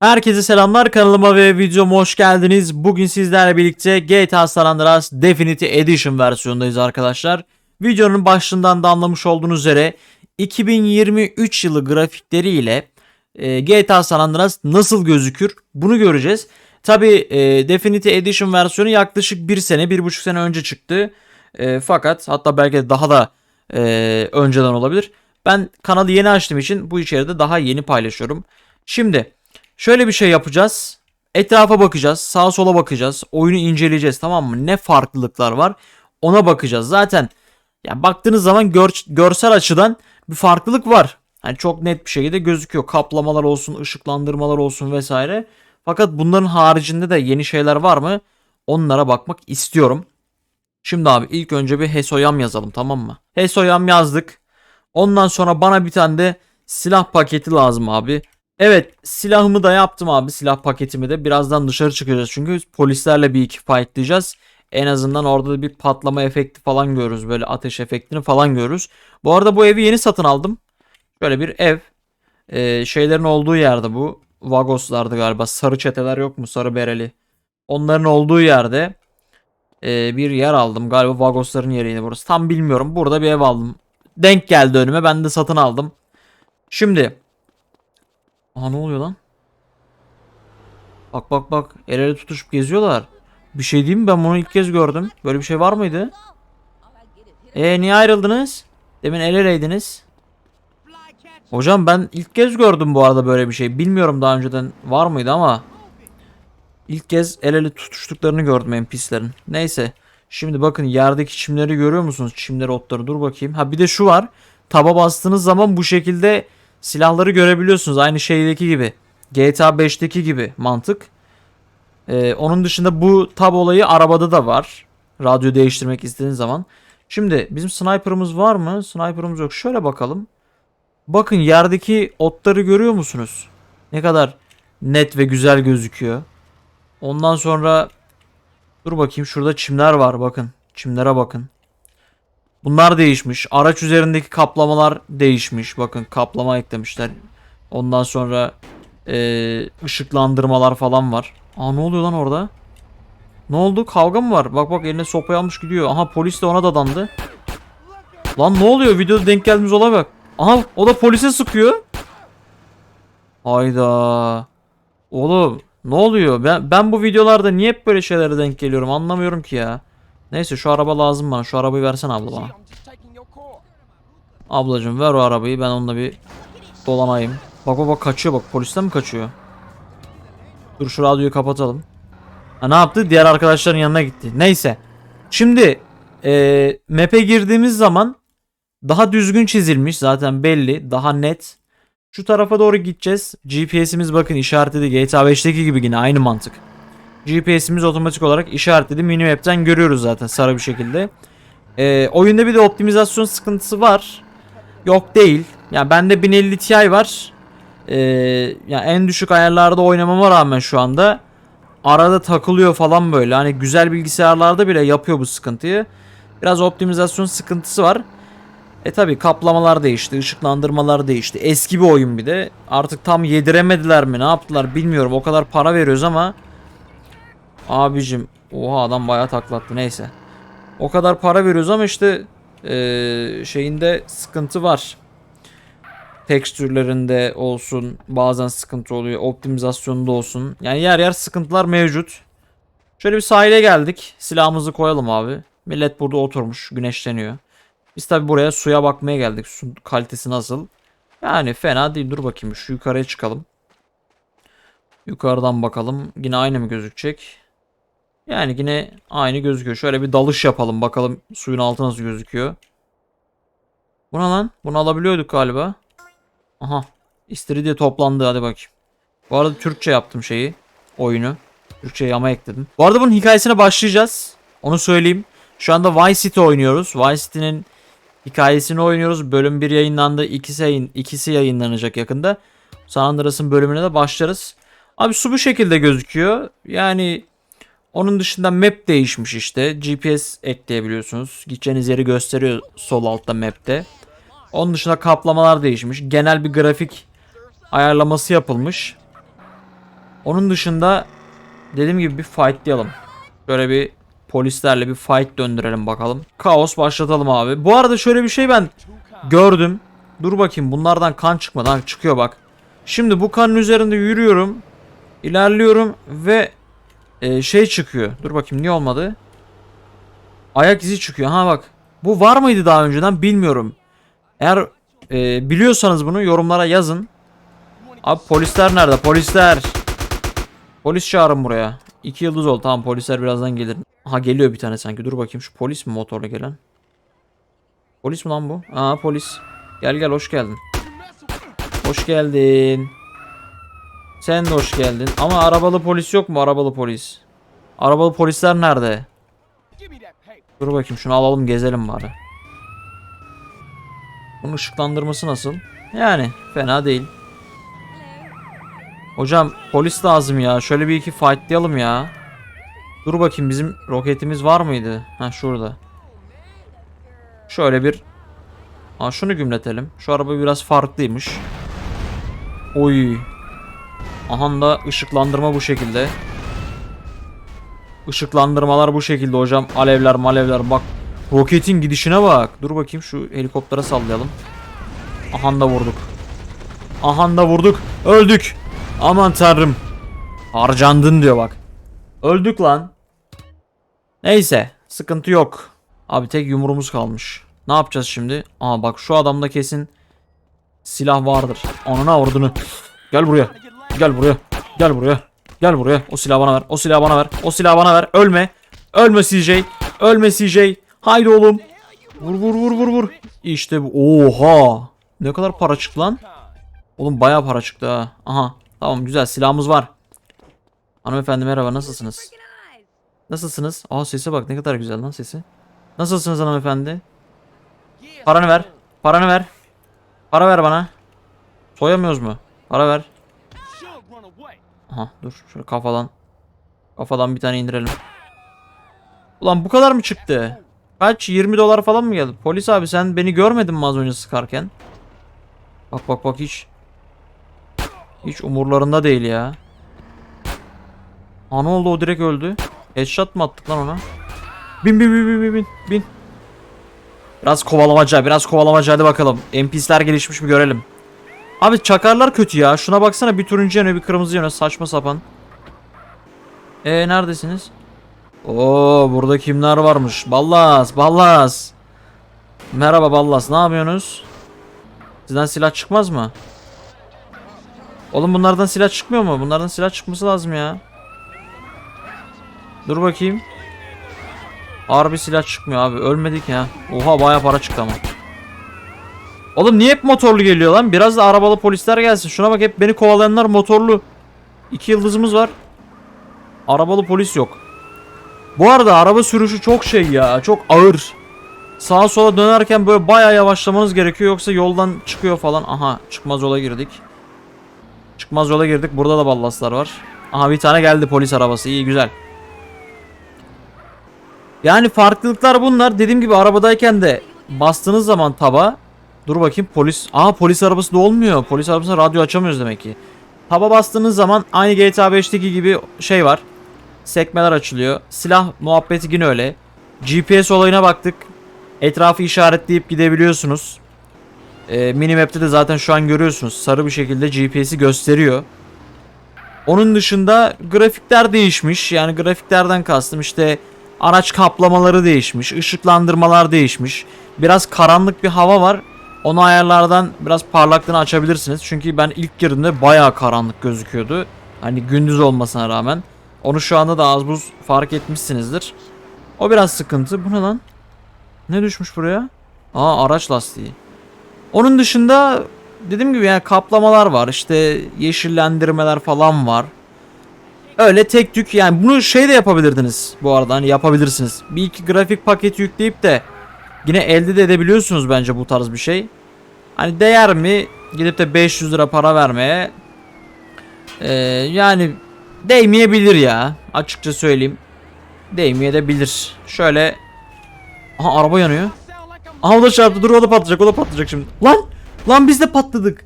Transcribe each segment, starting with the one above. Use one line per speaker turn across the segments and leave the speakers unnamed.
Herkese selamlar kanalıma ve videoma hoş geldiniz. Bugün sizlerle birlikte GTA San Andreas Definitive Edition versiyondayız arkadaşlar. Videonun başlığından da anlamış olduğunuz üzere 2023 yılı grafikleriyle e, GTA San Andreas nasıl gözükür bunu göreceğiz. Tabi e, Definitive Edition versiyonu yaklaşık bir sene, bir buçuk sene önce çıktı. E, fakat hatta belki de daha da e, önceden olabilir. Ben kanalı yeni açtığım için bu içeride daha yeni paylaşıyorum. Şimdi Şöyle bir şey yapacağız. Etrafa bakacağız. Sağa sola bakacağız. Oyunu inceleyeceğiz tamam mı? Ne farklılıklar var? Ona bakacağız. Zaten yani baktığınız zaman gör- görsel açıdan bir farklılık var. Hani çok net bir şekilde gözüküyor. Kaplamalar olsun, ışıklandırmalar olsun vesaire. Fakat bunların haricinde de yeni şeyler var mı? Onlara bakmak istiyorum. Şimdi abi ilk önce bir Hesoyam yazalım tamam mı? Hesoyam yazdık. Ondan sonra bana bir tane de silah paketi lazım abi. Evet silahımı da yaptım abi silah paketimi de. Birazdan dışarı çıkacağız çünkü polislerle bir iki fightlayacağız. En azından orada da bir patlama efekti falan görürüz. Böyle ateş efektini falan görürüz. Bu arada bu evi yeni satın aldım. Böyle bir ev. Ee, şeylerin olduğu yerde bu. Vagoslardı galiba. Sarı çeteler yok mu? Sarı bereli. Onların olduğu yerde ee, bir yer aldım. Galiba Vagosların yeriydi burası. Tam bilmiyorum. Burada bir ev aldım. Denk geldi önüme. Ben de satın aldım. Şimdi Aha ne oluyor lan? Bak bak bak el ele tutuşup geziyorlar. Bir şey diyeyim mi ben bunu ilk kez gördüm. Böyle bir şey var mıydı? E niye ayrıldınız? Demin el eleydiniz. Hocam ben ilk kez gördüm bu arada böyle bir şey. Bilmiyorum daha önceden var mıydı ama ilk kez el ele tutuştuklarını gördüm NPC'lerin. Neyse. Şimdi bakın yerdeki çimleri görüyor musunuz? Çimleri otları dur bakayım. Ha bir de şu var. Taba bastığınız zaman bu şekilde silahları görebiliyorsunuz. Aynı şeydeki gibi. GTA 5'teki gibi mantık. Ee, onun dışında bu tab olayı arabada da var. Radyo değiştirmek istediğiniz zaman. Şimdi bizim sniper'ımız var mı? Sniper'ımız yok. Şöyle bakalım. Bakın yerdeki otları görüyor musunuz? Ne kadar net ve güzel gözüküyor. Ondan sonra dur bakayım şurada çimler var bakın. Çimlere bakın. Bunlar değişmiş. Araç üzerindeki kaplamalar değişmiş. Bakın kaplama eklemişler. Ondan sonra eee, ışıklandırmalar falan var. Aa ne oluyor lan orada? Ne oldu? Kavga mı var? Bak bak eline sopayı almış gidiyor. Aha polis de ona dadandı. Lan ne oluyor? Videoda denk geldiğimiz olay bak. Aha o da polise sıkıyor. Hayda. Oğlum ne oluyor? Ben, ben bu videolarda niye hep böyle şeylere denk geliyorum anlamıyorum ki ya. Neyse şu araba lazım bana. Şu arabayı versene abla bana. Ablacım ver o arabayı ben onunla bir dolanayım. Bak bak kaçıyor bak polisten mi kaçıyor? Dur şu radyoyu kapatalım. Ha, ne yaptı? Diğer arkadaşların yanına gitti. Neyse. Şimdi e, map'e girdiğimiz zaman daha düzgün çizilmiş zaten belli. Daha net. Şu tarafa doğru gideceğiz. GPS'imiz bakın işaretledi. GTA 5'teki gibi yine aynı mantık. GPS'imiz otomatik olarak işaretledi. Minimap'ten görüyoruz zaten sarı bir şekilde. Ee, oyunda bir de optimizasyon sıkıntısı var. Yok değil. Yani bende 1050 Ti var. Ee, yani en düşük ayarlarda oynamama rağmen şu anda arada takılıyor falan böyle. Hani güzel bilgisayarlarda bile yapıyor bu sıkıntıyı. Biraz optimizasyon sıkıntısı var. E tabi kaplamalar değişti, ışıklandırmalar değişti. Eski bir oyun bir de. Artık tam yediremediler mi ne yaptılar bilmiyorum. O kadar para veriyoruz ama Abicim oha adam bayağı taklattı neyse. O kadar para veriyoruz ama işte eee, şeyinde sıkıntı var. Tekstürlerinde olsun bazen sıkıntı oluyor. Optimizasyonunda olsun. Yani yer yer sıkıntılar mevcut. Şöyle bir sahile geldik. Silahımızı koyalım abi. Millet burada oturmuş güneşleniyor. Biz tabi buraya suya bakmaya geldik. Su kalitesi nasıl? Yani fena değil. Dur bakayım şu yukarıya çıkalım. Yukarıdan bakalım. Yine aynı mı gözükecek? Yani yine aynı gözüküyor. Şöyle bir dalış yapalım. Bakalım suyun altı nasıl gözüküyor. Bu ne lan? Bunu alabiliyorduk galiba. Aha. İstiridye toplandı. Hadi bakayım. Bu arada Türkçe yaptım şeyi. Oyunu. Türkçe yama ekledim. Bu arada bunun hikayesine başlayacağız. Onu söyleyeyim. Şu anda Vice City oynuyoruz. Vice City'nin hikayesini oynuyoruz. Bölüm 1 yayınlandı. İkisi, yayın, ikisi yayınlanacak yakında. San Andreas'ın bölümüne de başlarız. Abi su bu şekilde gözüküyor. Yani onun dışında map değişmiş işte. GPS ekleyebiliyorsunuz. Gideceğiniz yeri gösteriyor sol altta map'te. Onun dışında kaplamalar değişmiş. Genel bir grafik ayarlaması yapılmış. Onun dışında dediğim gibi bir fightlayalım. Şöyle bir polislerle bir fight döndürelim bakalım. Kaos başlatalım abi. Bu arada şöyle bir şey ben gördüm. Dur bakayım bunlardan kan çıkmadı. Ha, çıkıyor bak. Şimdi bu kanın üzerinde yürüyorum. İlerliyorum ve e, şey çıkıyor. Dur bakayım niye olmadı? Ayak izi çıkıyor. Ha bak. Bu var mıydı daha önceden bilmiyorum. Eğer e, biliyorsanız bunu yorumlara yazın. Abi polisler nerede? Polisler. Polis çağırın buraya. İki yıldız oldu. Tamam polisler birazdan gelir. Ha geliyor bir tane sanki. Dur bakayım şu polis mi motorla gelen? Polis mi lan bu? Aa polis. Gel gel hoş geldin. Hoş geldin. Sen de hoş geldin. Ama arabalı polis yok mu? Arabalı polis. Arabalı polisler nerede? Dur bakayım şunu alalım gezelim bari. Bunun ışıklandırması nasıl? Yani fena değil. Hocam polis lazım ya. Şöyle bir iki fightlayalım ya. Dur bakayım bizim roketimiz var mıydı? Ha şurada. Şöyle bir Ha şunu gümletelim. Şu araba biraz farklıymış. Oy. Aha da ışıklandırma bu şekilde. Işıklandırmalar bu şekilde hocam. Alevler malevler bak. Roketin gidişine bak. Dur bakayım şu helikoptere sallayalım. Aha da vurduk. Aha da vurduk. Öldük. Aman tanrım. Harcandın diyor bak. Öldük lan. Neyse. Sıkıntı yok. Abi tek yumruğumuz kalmış. Ne yapacağız şimdi? Aa bak şu adamda kesin silah vardır. Anına ordunu. Gel buraya. Gel buraya. Gel buraya. Gel buraya. O silahı bana ver. O silahı bana ver. O silahı bana ver. Ölme. Ölme CJ. Ölme CJ. Haydi oğlum. Vur vur vur vur vur. İşte bu. Oha. Ne kadar para çıktı lan? Oğlum bayağı para çıktı ha. Aha. Tamam güzel silahımız var. Hanımefendi merhaba nasılsınız? Nasılsınız? Aa sese bak ne kadar güzel lan sesi. Nasılsınız hanımefendi? Paranı ver. Paranı ver. Para ver bana. Soyamıyoruz mu? Para ver. Aha dur şöyle kafadan. Kafadan bir tane indirelim. Ulan bu kadar mı çıktı? Kaç? 20 dolar falan mı geldi? Polis abi sen beni görmedin mi az önce sıkarken? Bak bak bak hiç. Hiç umurlarında değil ya. Ha ne oldu o direkt öldü. Headshot mı attık lan ona? Bin bin bin bin bin bin. Biraz kovalamaca biraz kovalamaca hadi bakalım. NPC'ler gelişmiş mi görelim. Abi çakarlar kötü ya. Şuna baksana bir turuncu yanıyor bir kırmızı yanıyor saçma sapan. E neredesiniz? Oo burada kimler varmış? Ballas, Ballas. Merhaba Ballas, ne yapıyorsunuz? Sizden silah çıkmaz mı? Oğlum bunlardan silah çıkmıyor mu? Bunlardan silah çıkması lazım ya. Dur bakayım. Harbi silah çıkmıyor abi. Ölmedik ya. Oha baya para çıktı ama. Oğlum niye hep motorlu geliyor lan? Biraz da arabalı polisler gelsin. Şuna bak hep beni kovalayanlar motorlu. İki yıldızımız var. Arabalı polis yok. Bu arada araba sürüşü çok şey ya. Çok ağır. Sağa sola dönerken böyle bayağı yavaşlamanız gerekiyor. Yoksa yoldan çıkıyor falan. Aha çıkmaz yola girdik. Çıkmaz yola girdik. Burada da ballaslar var. Aha bir tane geldi polis arabası. İyi güzel. Yani farklılıklar bunlar. Dediğim gibi arabadayken de bastığınız zaman taba Dur bakayım polis. Aa polis arabası da olmuyor. Polis arabasına radyo açamıyoruz demek ki. Taba bastığınız zaman aynı GTA 5'teki gibi şey var. Sekmeler açılıyor. Silah muhabbeti yine öyle. GPS olayına baktık. Etrafı işaretleyip gidebiliyorsunuz. Ee, minimap'te de zaten şu an görüyorsunuz. Sarı bir şekilde GPS'i gösteriyor. Onun dışında grafikler değişmiş. Yani grafiklerden kastım işte araç kaplamaları değişmiş. ışıklandırmalar değişmiş. Biraz karanlık bir hava var. Onu ayarlardan biraz parlaklığını açabilirsiniz. Çünkü ben ilk girdiğimde bayağı karanlık gözüküyordu. Hani gündüz olmasına rağmen. Onu şu anda da az buz fark etmişsinizdir. O biraz sıkıntı. Bu ne lan? Ne düşmüş buraya? Aa araç lastiği. Onun dışında dediğim gibi yani kaplamalar var. İşte yeşillendirmeler falan var. Öyle tek tük yani bunu şey de yapabilirdiniz bu arada hani yapabilirsiniz. Bir iki grafik paketi yükleyip de yine elde de edebiliyorsunuz bence bu tarz bir şey. Hani değer mi gidip de 500 lira para vermeye? Ee, yani değmeyebilir ya açıkça söyleyeyim. Değmeyebilir. Şöyle Aha araba yanıyor. Aha o da çarptı dur o da patlayacak o da patlayacak şimdi. Lan lan biz de patladık.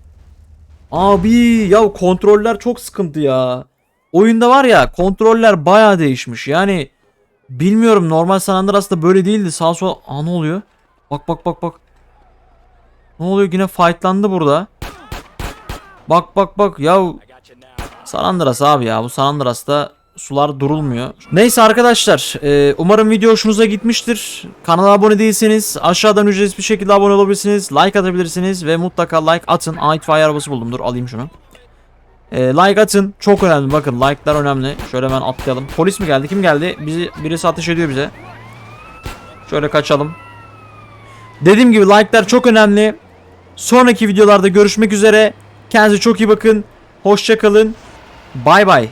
Abi ya kontroller çok sıkıntı ya. oyunda var ya kontroller bayağı değişmiş. Yani bilmiyorum normal San Andreas'ta böyle değildi. Sağ sol Aa ne oluyor? Bak bak bak bak. Ne oluyor yine fightlandı burada. Bak bak bak ya San Andreas abi ya bu San Andreas'ta sular durulmuyor. Neyse arkadaşlar e, umarım video hoşunuza gitmiştir. Kanala abone değilseniz aşağıdan ücretsiz bir şekilde abone olabilirsiniz. Like atabilirsiniz ve mutlaka like atın. Aa itfaiye arabası buldum dur alayım şunu. E, like atın çok önemli bakın like'lar önemli. Şöyle hemen atlayalım. Polis mi geldi kim geldi? Bizi birisi ateş ediyor bize. Şöyle kaçalım. Dediğim gibi like'lar çok önemli. Sonraki videolarda görüşmek üzere. Kendinize çok iyi bakın. Hoşça kalın. Bay bay.